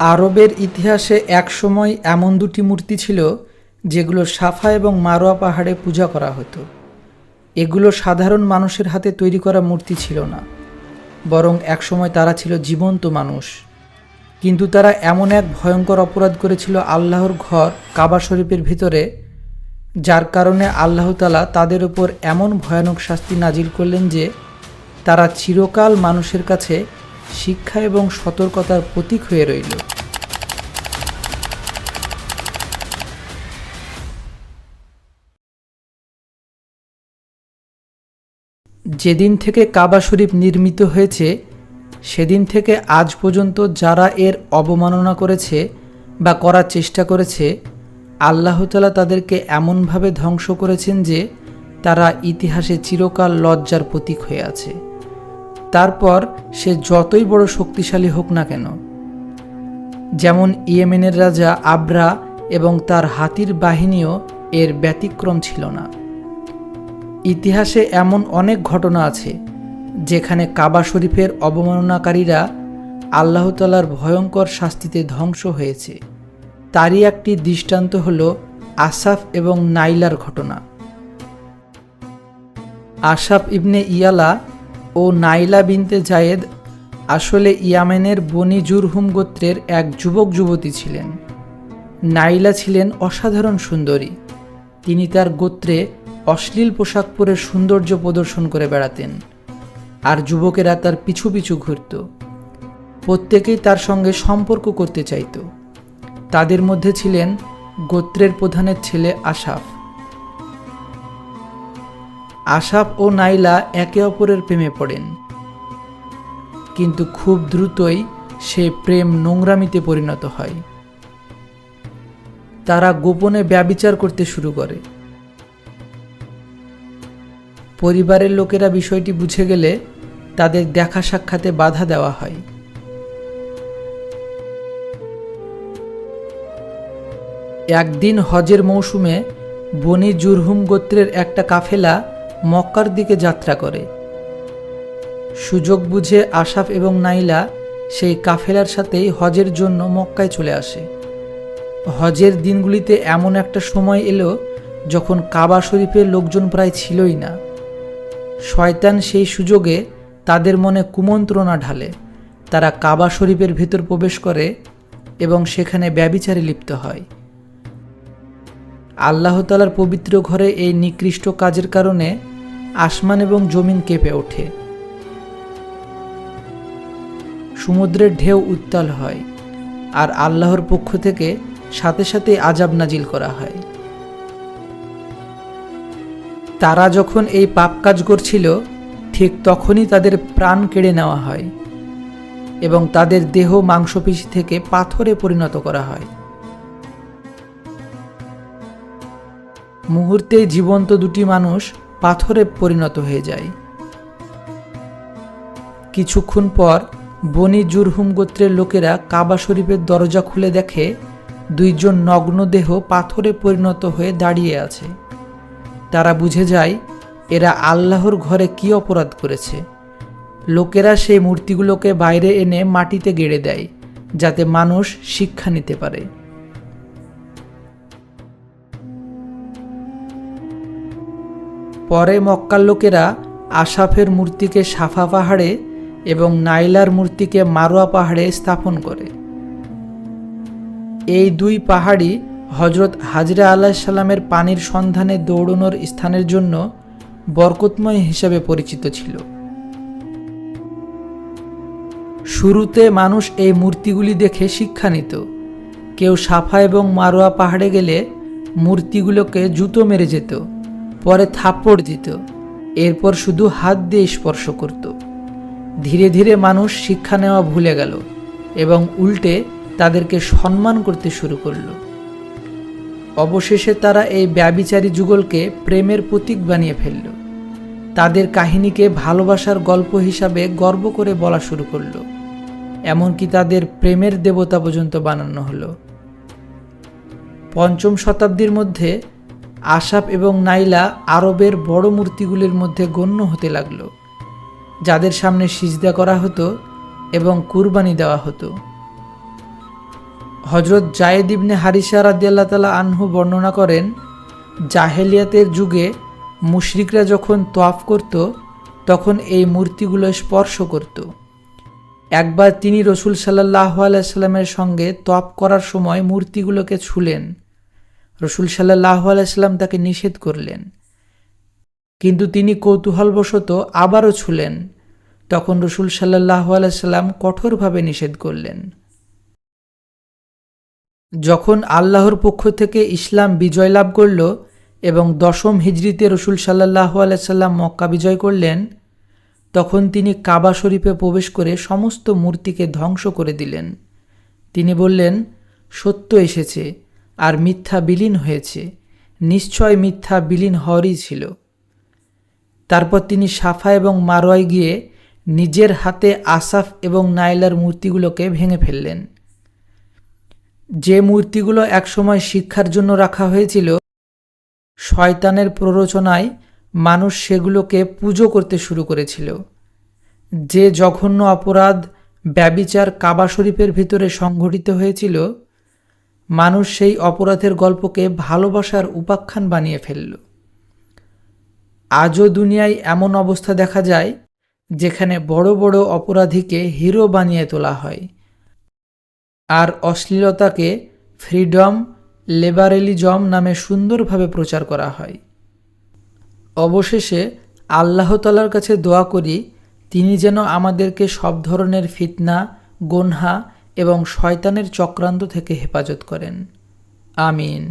আরবের ইতিহাসে একসময় এমন দুটি মূর্তি ছিল, যেগুলো সাফা এবং মারোয়া পাহাড়ে পূজা করা হতো। এগুলো সাধারণ মানুষের হাতে তৈরি করা মূর্তি ছিল না, বরং একসময় তারা ছিল জীবন্ত মানুষ। কিন্তু তারা এমন এক ভয়ঙ্কর অপরাধ করেছিল আল্লাহর ঘর কাবা শরীফের ভিতরে, যার কারণে আল্লাহ তালা তাদের উপর এমন ভয়ানক শাস্তি নাজিল করলেন যে, তারা চিরকাল মানুষের কাছে শিক্ষা এবং সতর্কতার প্রতীক হয়ে রইল। যেদিন থেকে কাবা শরীফ নির্মিত হয়েছে, সেদিন থেকে আজ পর্যন্ত যারা এর অবমাননা করেছে বা করার চেষ্টা করেছে, আল্লাহ তালা তাদেরকে এমনভাবে ধ্বংস করেছেন যে তারা ইতিহাসে চিরকাল লজ্জার প্রতীক হয়ে আছে। তারপর সে যতই বড় শক্তিশালী হোক না কেন, যেমন ইয়েমেনের রাজা আব্রা এবং তার হাতির বাহিনীও এর ব্যতিক্রম ছিল না। ইতিহাসে এমন অনেক ঘটনা আছে, যেখানে কাবা শরীফের অবমাননাকারীরা আল্লাহ তালার ভয়ঙ্কর শাস্তিতে ধ্বংস হয়েছে। তারই একটি দৃষ্টান্ত হল আসাফ এবং নাইলার ঘটনা। আসাফ ইবনে ইয়ালা ও নাইলা বিনতে জায়েদ আসলে ইয়ামেনের বনি জুরহুম গোত্রের এক যুবক যুবতী ছিলেন। নাইলা ছিলেন অসাধারণ সুন্দরী। তিনি তার গোত্রে অশ্লীল পোশাক পরে সৌন্দর্য প্রদর্শন করে বেড়াতেন আর যুবকেরা তার পিছু পিছু ঘুরত। প্রত্যেকেই তার সঙ্গে সম্পর্ক করতে চাইত। তাদের মধ্যে ছিলেন গোত্রের প্রধানের ছেলে আশাফ। আশাফ ও নাইলা একে অপরের প্রেমে পড়েন। কিন্তু খুব দ্রুতই সে প্রেম নোংরামিতে পরিণত হয়। তারা গোপনে ব্যবিচার করতে শুরু করে। পরিবারের লোকেরা বিষয়টি বুঝে গেলে তাদের দেখা সাক্ষাতে বাধা দেওয়া হয়। একদিন হজের মৌসুমে বনি জুরহুম গোত্রের একটা কাফেলা মক্কার দিকে যাত্রা করে। সুযোগ বুঝে আশাফ এবং নাইলা সেই কাফেলার সাথেই হজের জন্য মক্কায় চলে আসে। হজের দিনগুলিতে এমন একটা সময় এলো যখন কাবা শরীফের লোকজন প্রায় ছিলই না। শয়তান সেই সুযোগে তাদের মনে কুমন্ত্রণা ঢালে। তারা কাবা শরীফের ভেতর প্রবেশ করে এবং সেখানে ব্যবিচারে লিপ্ত হয়। আল্লাহতালার পবিত্র ঘরে এই নিকৃষ্ট কাজের কারণে আসমান এবং জমিন কেঁপে ওঠে। সমুদ্রের ঢেউ উত্তাল হয় আর আল্লাহর পক্ষ থেকে সাথে সাথে আজাব নাজিল করা হয়। তারা যখন এই পাপ কাজ করছিল, ঠিক তখনই তাদের প্রাণ কেড়ে নেওয়া হয় এবং তাদের দেহ মাংসপেশি থেকে পাথরে পরিণত করা হয়। মুহূর্তে জীবন্ত দুটি মানুষ পাথরে পরিণত হয়ে যায়। কিছুক্ষণ পর বনি জুরহুম গোত্রের লোকেরা কাবা শরীফের দরজা খুলে দেখে দুইজন নগ্ন দেহ পাথরে পরিণত হয়ে দাঁড়িয়ে আছে। তারা বুঝে যায়, এরা আল্লাহর ঘরে কি অপরাধ করেছে। লোকেরা সেই মূর্তিগুলোকে বাইরে এনে মাটিতে গেড়ে দেয়, যাতে মানুষ শিক্ষা নিতে পারে। পরে মক্কার লোকেরা আশাফের মূর্তিকে সাফা পাহাড়ে এবং নাইলার মূর্তিকে মারোয়া পাহাড়ে স্থাপন করে। এই দুই পাহাড়ি হজরত হাজরা আল্লাহ সাল্লামের পানির সন্ধানে দৌড়নোর স্থানের জন্য বরকতময় হিসাবে পরিচিত ছিল। শুরুতে মানুষ এই মূর্তিগুলি দেখে শিক্ষা নিত। কেউ সাফা এবং মারোয়া পাহাড়ে গেলে মূর্তিগুলোকে জুতো মেরে যেত। পরে থাপ্পড় দিত। এরপর শুধু হাত দিয়ে স্পর্শ করত। ধীরে ধীরে মানুষ শিক্ষা নেওয়া ভুলে গেল এবং উল্টে তাদেরকে সম্মান করতে শুরু করল। অবশেষে তারা এই ব্যবিচারী যুগলকে প্রেমের প্রতীক বানিয়ে ফেলল। তাদের কাহিনীকে ভালোবাসার গল্প হিসাবে গর্ব করে বলা শুরু করল। এমনকি তাদের প্রেমের দেবতা পর্যন্ত বানানো হলো। পঞ্চম শতাব্দীর মধ্যে আসাপ এবং নাইলা আরবের বড় মূর্তিগুলির মধ্যে গণ্য হতে লাগল, যাদের সামনে সিজদা করা হতো এবং কুরবানি দেওয়া হতো। হজরত জায়েদ ইবনে হারিসা রাদিয়াল্লাহ তালা আনহু বর্ণনা করেন, জাহেলিয়াতের যুগে মুশরিকরা যখন তোয়াফ করত, তখন এই মূর্তিগুলো স্পর্শ করত। একবার তিনি রসুল সাল্লাহ আলাইস্লামের সঙ্গে তপ করার সময় মূর্তিগুলোকে ছুলেন। রসুল সাল্লাহ আলাইসাল্লাম তাকে নিষেধ করলেন। কিন্তু তিনি কৌতূহলবশত আবারও ছুলেন। তখন রসুল সাল্লাহ আলাইস্লাম কঠোরভাবে নিষেধ করলেন। যখন আল্লাহর পক্ষ থেকে ইসলাম বিজয় লাভ করল এবং দশম হিজড়িতে রসুল সাল্লাহ আলাইসাল্লাম মক্কা বিজয় করলেন, তখন তিনি কাবা শরীফে প্রবেশ করে সমস্ত মূর্তিকে ধ্বংস করে দিলেন। তিনি বললেন, সত্য এসেছে আর মিথ্যা বিলীন হয়েছে। নিশ্চয় মিথ্যা বিলীন হওয়ারই ছিল। তারপর তিনি সাফা এবং মারোয়ায় গিয়ে নিজের হাতে আসাফ এবং নাইলার মূর্তিগুলোকে ভেঙে ফেললেন। যে মূর্তিগুলো একসময় শিক্ষার জন্য রাখা হয়েছিল, শয়তানের প্ররোচনায় মানুষ সেগুলোকে পুজো করতে শুরু করেছিল। যে জঘন্য অপরাধ ব্যবিচার কাবা শরীফের ভিতরে সংঘটিত হয়েছিল মানুষ সেই অপরাধের গল্পকে ভালোবাসার উপাখ্যান বানিয়ে ফেলল। আজও দুনিয়ায় এমন অবস্থা দেখা যায়, যেখানে বড় বড় অপরাধীকে হিরো বানিয়ে তোলা হয়। আর অশ্লীলতাকে ফ্রিডম, লেবারেলিজম নামে সুন্দরভাবে প্রচার করা হয়। অবশেষে আল্লাহ তালার কাছে দোয়া করি, তিনি যেন আমাদেরকে সব ধরনের ফিতনা, গনহা এবং শয়তানের চক্রান্ত থেকে হেফাজত করেন। আমিন।